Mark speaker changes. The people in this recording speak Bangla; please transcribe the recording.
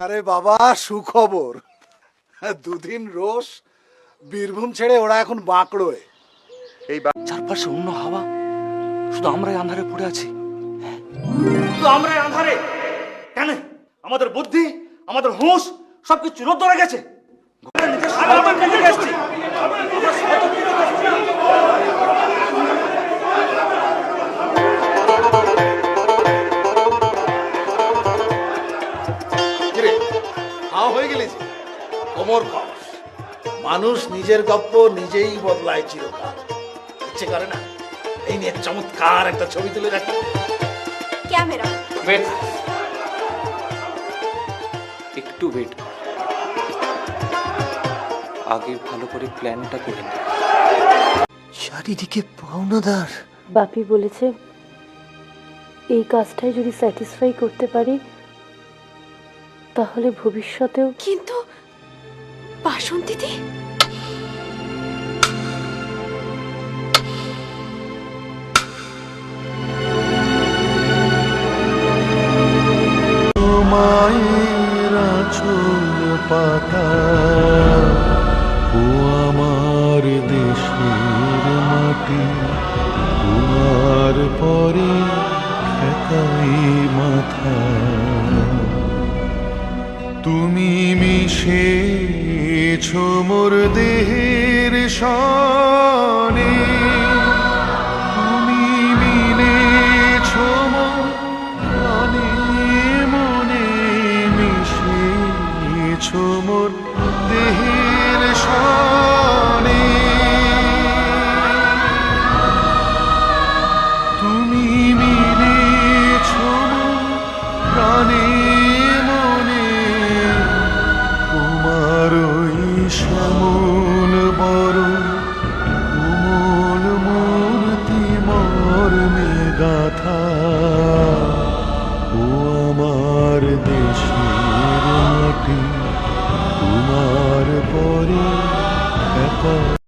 Speaker 1: আরে বাবা, সুখবর। দুদিন রোজ বীরভূম ছেড়ে ওরা এখন বাঁকড়োয়।
Speaker 2: এই
Speaker 3: চারপাশে অন্য হাওয়া। শুধু আমরাই আন্ধারে পড়ে আছি। হ্যাঁ। শুধু আমরাই আন্ধারে? কেন? আমাদের বুদ্ধি, আমাদের হুঁশ, সবকিছু রোদ ধরে গেছে ঘরে নিজের
Speaker 1: হাওয়া হয়ে গেলিস কোমর কস মানুষ নিজের গপ্প নিজেই বদলায় চিরকাল। ইচ্ছে করে না? এই নিয়ে চমৎকার একটা ছবি তুলে রাখি
Speaker 4: ক্যামেরা।
Speaker 3: ওয়েট একটু ওয়েট আগে ভালো করে প্ল্যানটা করে নি।
Speaker 5: চারিদিকে পাওনাদার।
Speaker 6: বাপি বলেছে এই কাজটাই যদি স্যাটিসফাই করতে পারি তাহলে ভবিষ্যতেও
Speaker 4: কিন্তু বাসন্তীদি
Speaker 5: মায়ের আঁচল পাতা ও আমার দেশের মাটি তোমার পরে একাই মাথা। তুমি মিশে মোর দেহের সনে। তুমি মিলে ছোমোর মনে মনে মিশে মোর দেহের সনে। দেশের